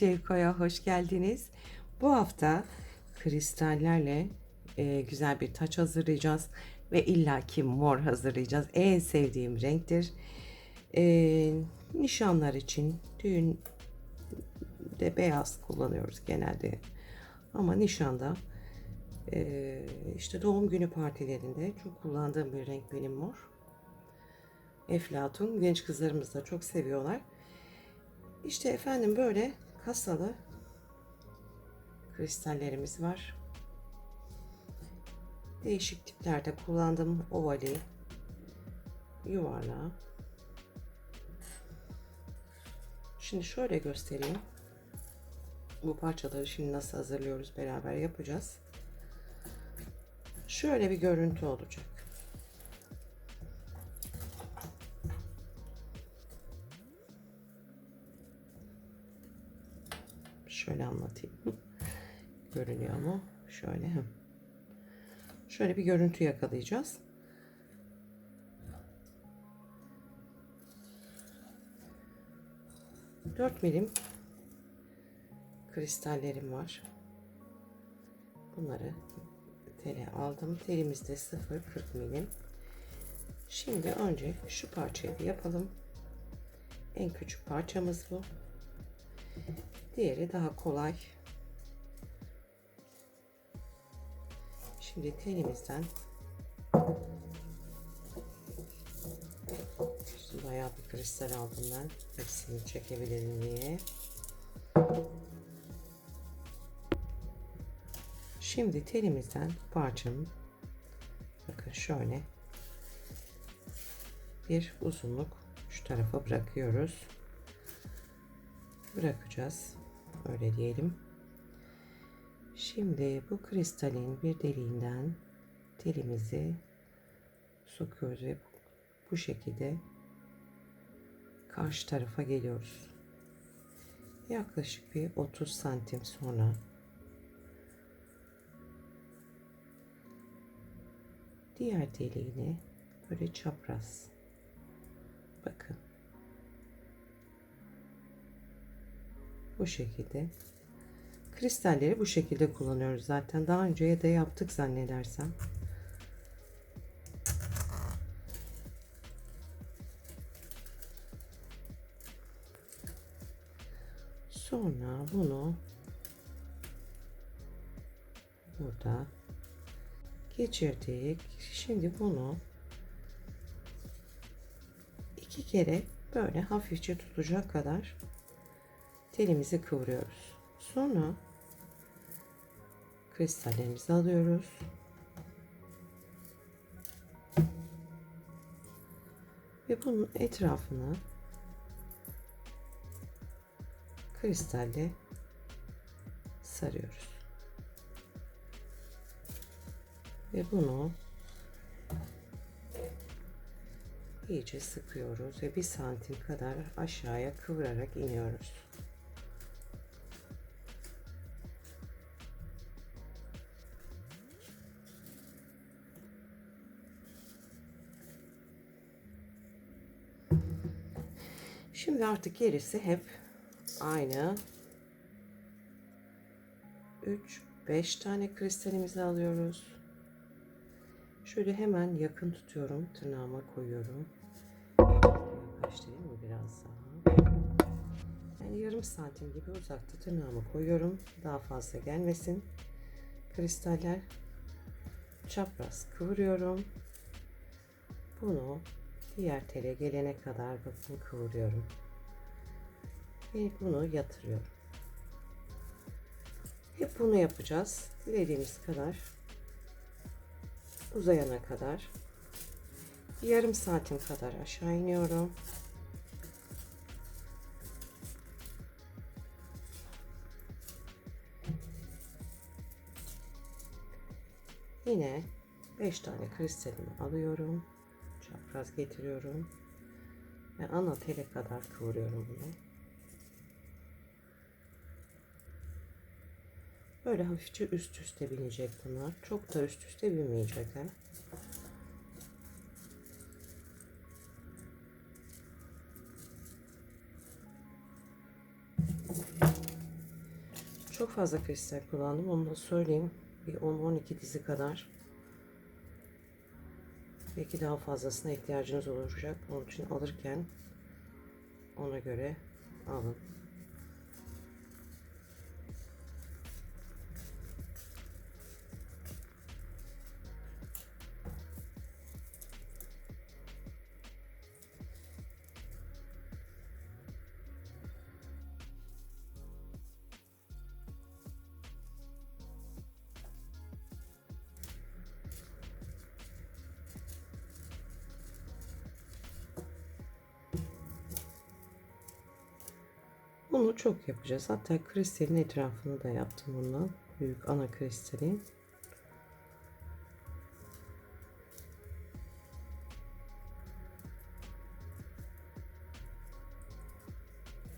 Cevko'ya hoş geldiniz. Bu hafta kristallerle e, güzel bir taç hazırlayacağız ve illaki mor hazırlayacağız. En sevdiğim renktir. E, nişanlar için düğün de beyaz kullanıyoruz genelde. Ama nişanda e, işte doğum günü partilerinde çok kullandığım bir renk benim mor. Eflatun genç kızlarımız da çok seviyorlar. İşte efendim böyle kasalı kristallerimiz var. Değişik tiplerde kullandım. Ovali, yuvarlağı. Şimdi şöyle göstereyim. Bu parçaları şimdi nasıl hazırlıyoruz beraber yapacağız. Şöyle bir görüntü olacak. Şöyle anlatayım. Görünüyor mu? Şöyle. Şöyle bir görüntü yakalayacağız. Dört milim kristallerim var. Bunları tele aldım. Telimizde 0.40 milim. Şimdi önce şu parçayı yapalım. En küçük parçamız bu. Diğeri daha kolay. Şimdi telimizden bayağı bir kristal aldım ben. Hepsini çekebilirim diye. Şimdi telimizden parçanın bakın şöyle bir uzunluk şu tarafa bırakıyoruz bırakacağız. Öyle diyelim. Şimdi bu kristalin bir deliğinden telimizi sokuyoruz ve bu şekilde karşı tarafa geliyoruz. Yaklaşık bir 30 santim sonra diğer deliğini böyle çapraz bakın Bu şekilde. Kristalleri bu şekilde kullanıyoruz zaten. Daha önce de yaptık zannedersem. Sonra bunu burada geçirdik. Şimdi bunu iki kere böyle hafifçe tutacak kadar telimizi kıvırıyoruz. Sonra kristallerimizi alıyoruz. Ve bunun etrafını kristalle sarıyoruz. Ve bunu iyice sıkıyoruz ve bir santim kadar aşağıya kıvırarak iniyoruz. Şimdi artık gerisi hep aynı. 3 5 tane kristalimizi alıyoruz. Şöyle hemen yakın tutuyorum. Tırnağıma koyuyorum. Yaklaştırayım mı biraz daha? Yani yarım santim gibi uzakta tırnağımı koyuyorum. Daha fazla gelmesin. Kristaller çapraz kıvırıyorum. Bunu diğer tele gelene kadar bakın kıvırıyorum. Ve bunu yatırıyorum. Hep bunu yapacağız. Dilediğimiz kadar uzayana kadar yarım saatim kadar aşağı iniyorum. Yine 5 tane kristalimi alıyorum çapraz getiriyorum ve ana tele kadar kıvırıyorum bunu. Böyle hafifçe üst üste binecek bunlar. Çok da üst üste binmeyecekler. Çok fazla kristal kullandım. Onu da söyleyeyim. Bir 10-12 dizi kadar. Belki daha fazlasına ihtiyacınız olacak. Onun için alırken ona göre alın. Bunu çok yapacağız. Hatta kristalin etrafını da yaptım bundan. Büyük ana kristalin.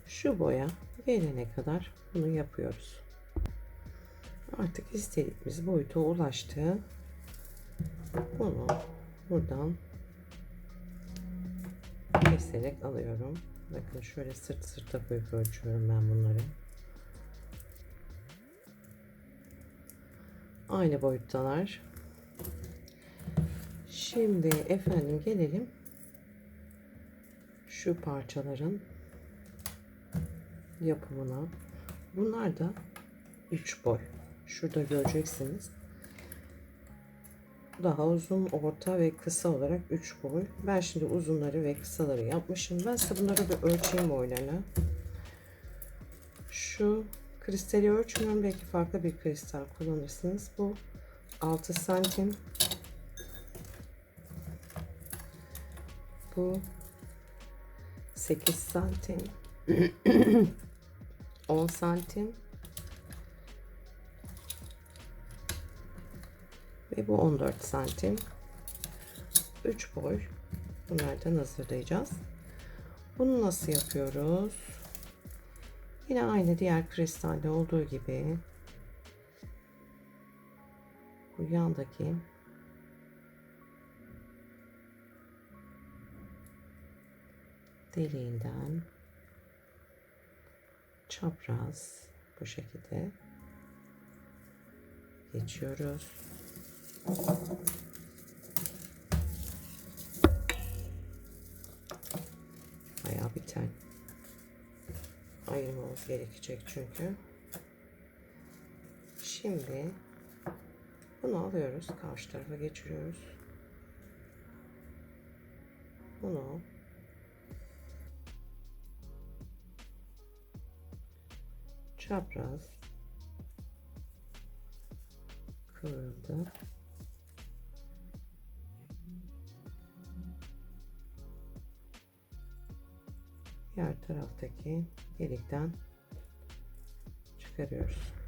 Şu boya gelene kadar bunu yapıyoruz. Artık istediğimiz boyuta ulaştı. Bunu buradan keserek alıyorum. Bakın şöyle sırt sırta koyup ölçüyorum ben bunları. Aynı boyuttalar. Şimdi efendim gelelim şu parçaların yapımına. Bunlar da 3 boy. Şurada göreceksiniz. Daha uzun, orta ve kısa olarak 3 boy. Ben şimdi uzunları ve kısaları yapmışım. Ben size bunları bir ölçeyim boylarını. Şu kristali ölçmüyorum. Belki farklı bir kristal kullanırsınız. Bu 6 santim. Bu 8 santim. 10 santim. Ve bu 14 santim. 3 boy. Bunlardan hazırlayacağız. Bunu nasıl yapıyoruz? Yine aynı diğer kristalde olduğu gibi bu yandaki deliğinden çapraz bu şekilde geçiyoruz. Bayağı bir tel ayırmamız gerekecek çünkü. Şimdi bunu alıyoruz. Karşı tarafa geçiriyoruz. Bunu çapraz kıvrıldı. Diğer taraftaki delikten çıkarıyoruz.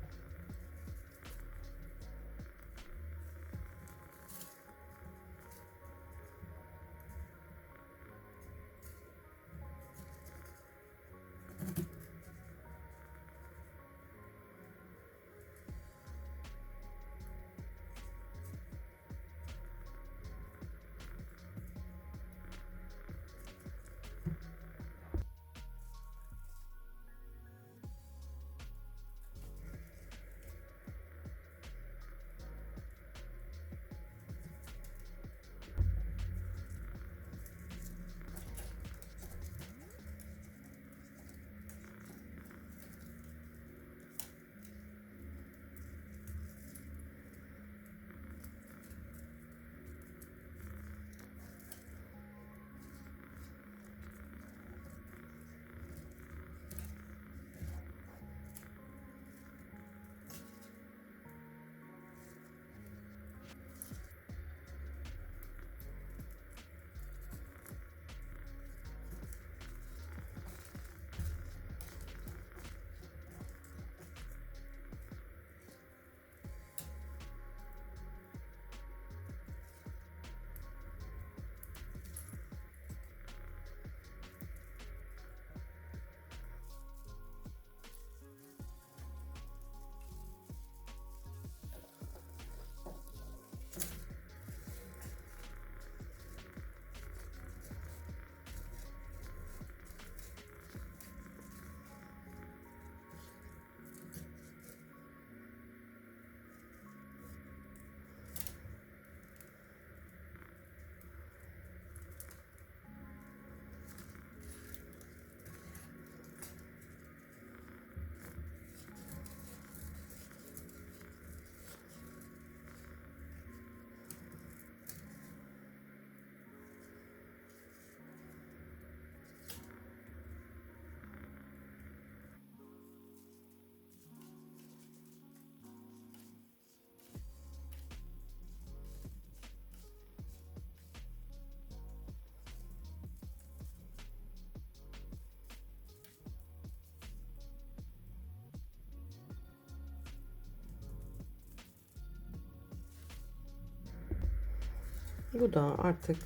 Bu da artık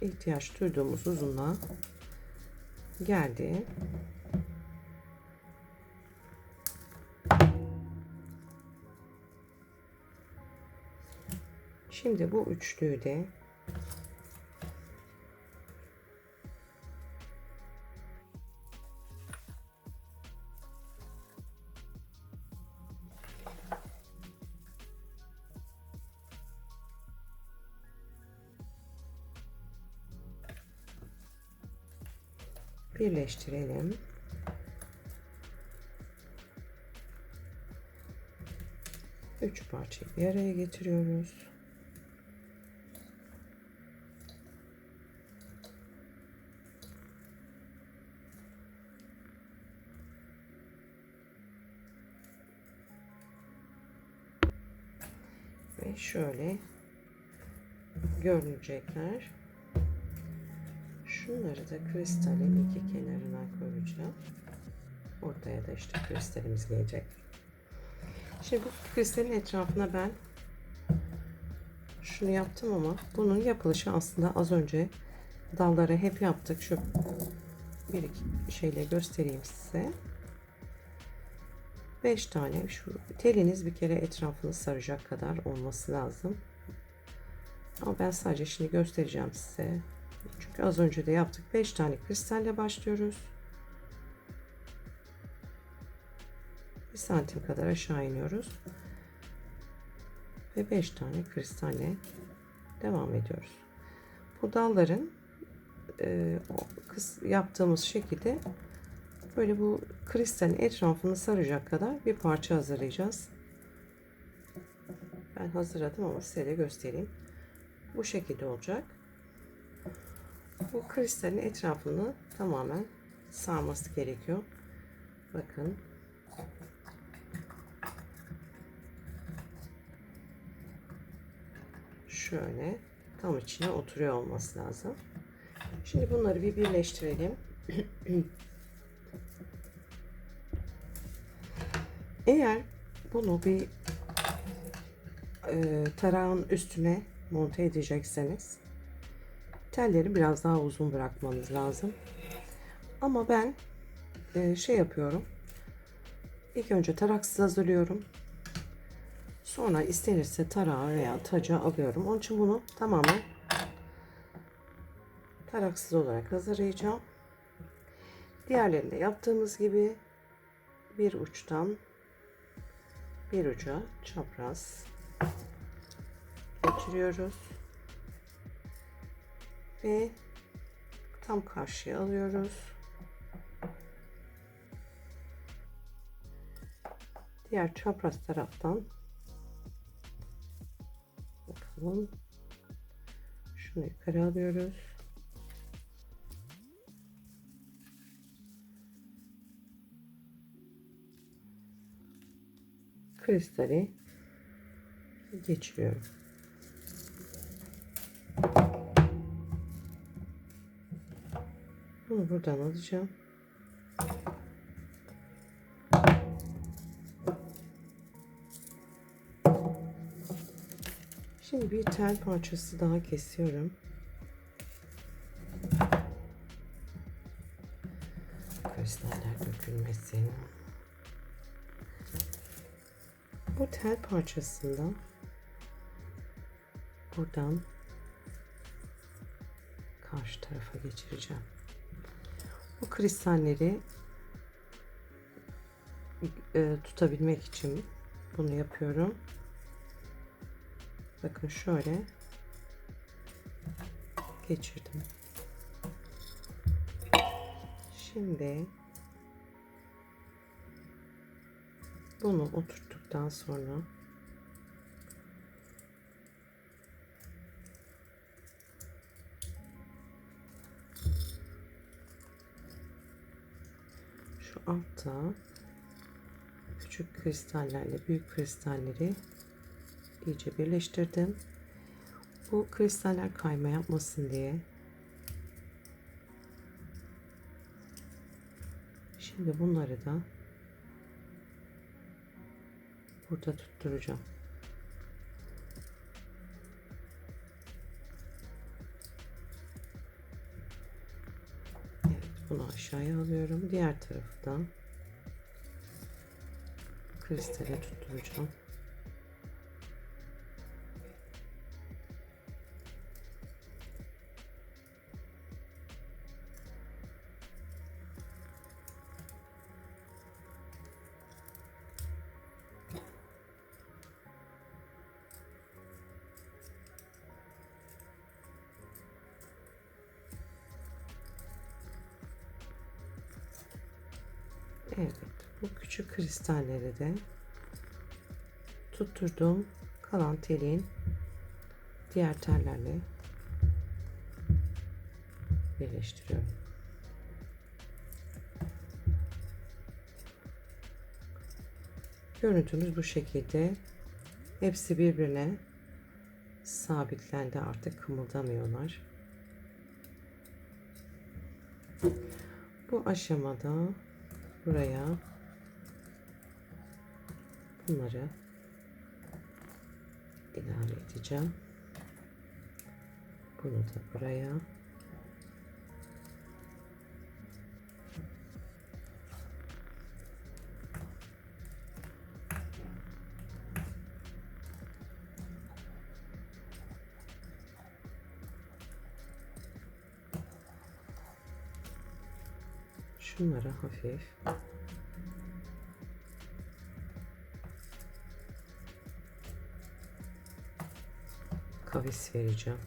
ihtiyaç duyduğumuz uzunluğa geldi. Şimdi bu üçlüyü de birleştirelim. Üç parçayı bir araya getiriyoruz. Ve şöyle görünecekler. Şunları da kristalin iki kenarına koyacağım. Ortaya da işte kristalimiz gelecek. Şimdi bu kristalin etrafına ben şunu yaptım ama bunun yapılışı aslında az önce dalları hep yaptık. Şu bir iki şeyle göstereyim size. 5 tane şu teliniz bir kere etrafını saracak kadar olması lazım. Ama ben sadece şimdi göstereceğim size. Çünkü az önce de yaptık. 5 tane kristalle başlıyoruz. 1 santim kadar aşağı iniyoruz. Ve 5 tane kristalle devam ediyoruz. Bu dalların e, yaptığımız şekilde böyle bu kristalin etrafını saracak kadar bir parça hazırlayacağız. Ben hazırladım ama size de göstereyim. Bu şekilde olacak. Bu kristalin etrafını tamamen sarması gerekiyor. Bakın. Şöyle tam içine oturuyor olması lazım. Şimdi bunları bir birleştirelim. Eğer bunu bir e, tarağın üstüne monte edecekseniz telleri biraz daha uzun bırakmanız lazım. Ama ben e, şey yapıyorum. İlk önce taraksız hazırlıyorum. Sonra istenirse tarağı veya taca alıyorum. Onun için bunu tamamen taraksız olarak hazırlayacağım. Diğerlerinde yaptığımız gibi bir uçtan bir uca çapraz geçiriyoruz ve tam karşıya alıyoruz. Diğer çapraz taraftan bakalım. Şunu yukarı alıyoruz. Kristali geçiriyorum. Bunu buradan alacağım. Şimdi bir tel parçası daha kesiyorum. Kristaller dökülmesin. Bu tel parçasından buradan karşı tarafa geçireceğim. Bu kristalleri e, tutabilmek için bunu yapıyorum. Bakın şöyle geçirdim. Şimdi bunu oturttuktan sonra altta küçük kristallerle büyük kristalleri iyice birleştirdim. Bu kristaller kayma yapmasın diye. Şimdi bunları da burada tutturacağım. Aşağıya alıyorum. Diğer taraftan kristale tutturacağım. Kristalleri de tutturdum. Kalan telin diğer tellerle birleştiriyorum. Görüntümüz bu şekilde. Hepsi birbirine sabitlendi artık kımıldamıyorlar. Bu aşamada buraya bunları ilave edeceğim. Bunu da buraya. Şunları hafif kavis vereceğim.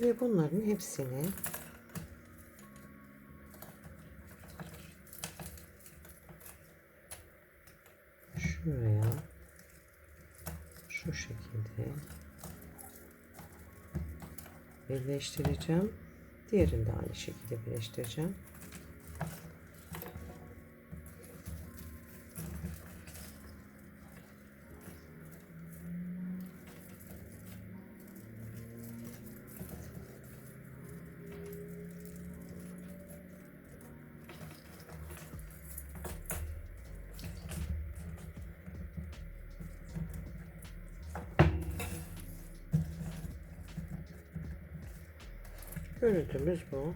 Ve bunların hepsini şuraya şu şekilde birleştireceğim. Diğerini de aynı şekilde birleştireceğim. Görüntümüz bu.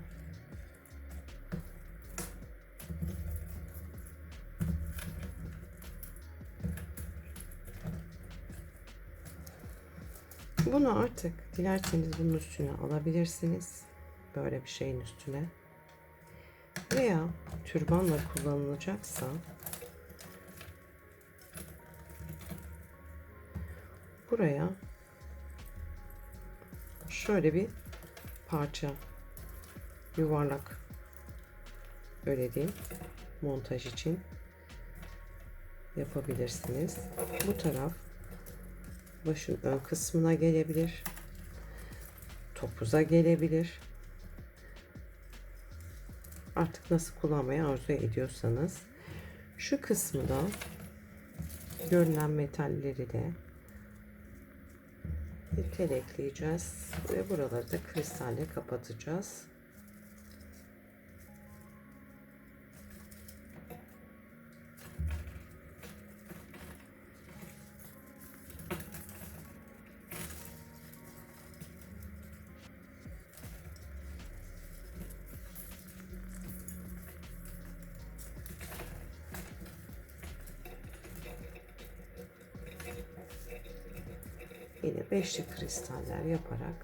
Bunu artık dilerseniz bunun üstüne alabilirsiniz. Böyle bir şeyin üstüne. Veya türbanla kullanılacaksa buraya şöyle bir parça yuvarlak öyle diyeyim montaj için yapabilirsiniz. Bu taraf başın ön kısmına gelebilir. Topuza gelebilir. Artık nasıl kullanmayı arzu ediyorsanız şu kısmı da görünen metalleri de tel ekleyeceğiz ve buraları da kristalle kapatacağız. Yine beşli kristaller yaparak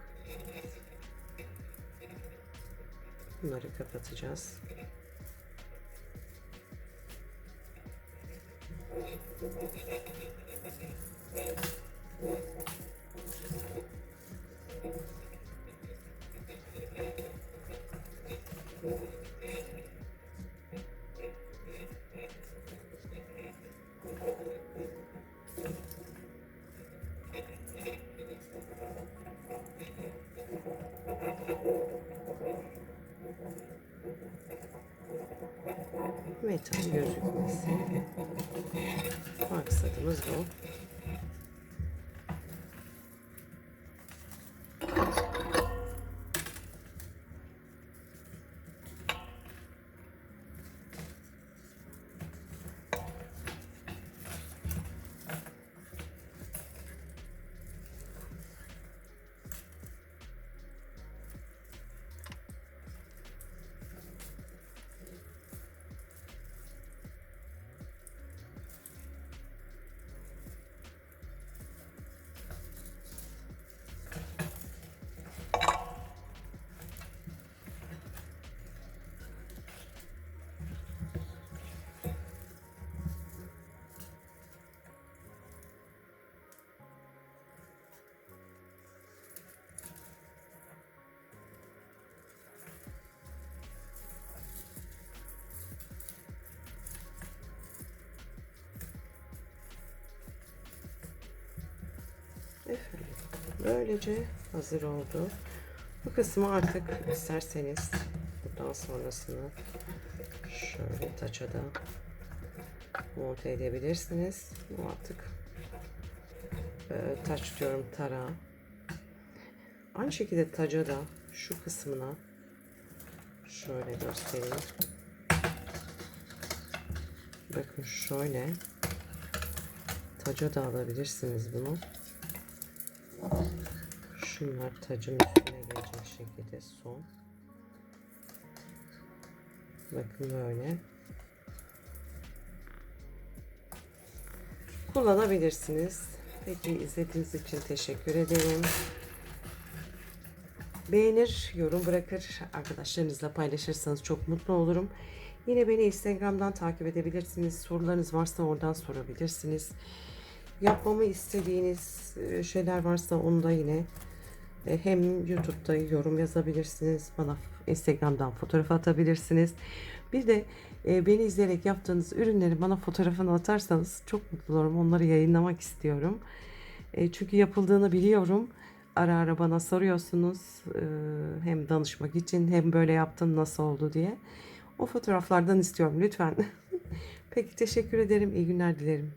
bunları kapatacağız. Efendim, böylece hazır oldu. Bu kısmı artık isterseniz bundan sonrasını şöyle taça da monte edebilirsiniz. Bu artık e, taç diyorum tara. Aynı şekilde taca da şu kısmına şöyle göstereyim. Bakın şöyle taca da alabilirsiniz bunu. Şunlar tacın üstüne gelecek şekilde son. Bakın böyle. Kullanabilirsiniz. Peki izlediğiniz için teşekkür ederim. Beğenir, yorum bırakır, arkadaşlarınızla paylaşırsanız çok mutlu olurum. Yine beni Instagram'dan takip edebilirsiniz. Sorularınız varsa oradan sorabilirsiniz. Yapmamı istediğiniz e, şeyler varsa onu da yine e, hem YouTube'da yorum yazabilirsiniz. Bana Instagram'dan fotoğraf atabilirsiniz. Bir de e, beni izleyerek yaptığınız ürünleri bana fotoğrafını atarsanız çok mutlu olurum. Onları yayınlamak istiyorum. Çünkü yapıldığını biliyorum. Ara ara bana soruyorsunuz. Hem danışmak için hem böyle yaptın nasıl oldu diye. O fotoğraflardan istiyorum lütfen. Peki teşekkür ederim. İyi günler dilerim.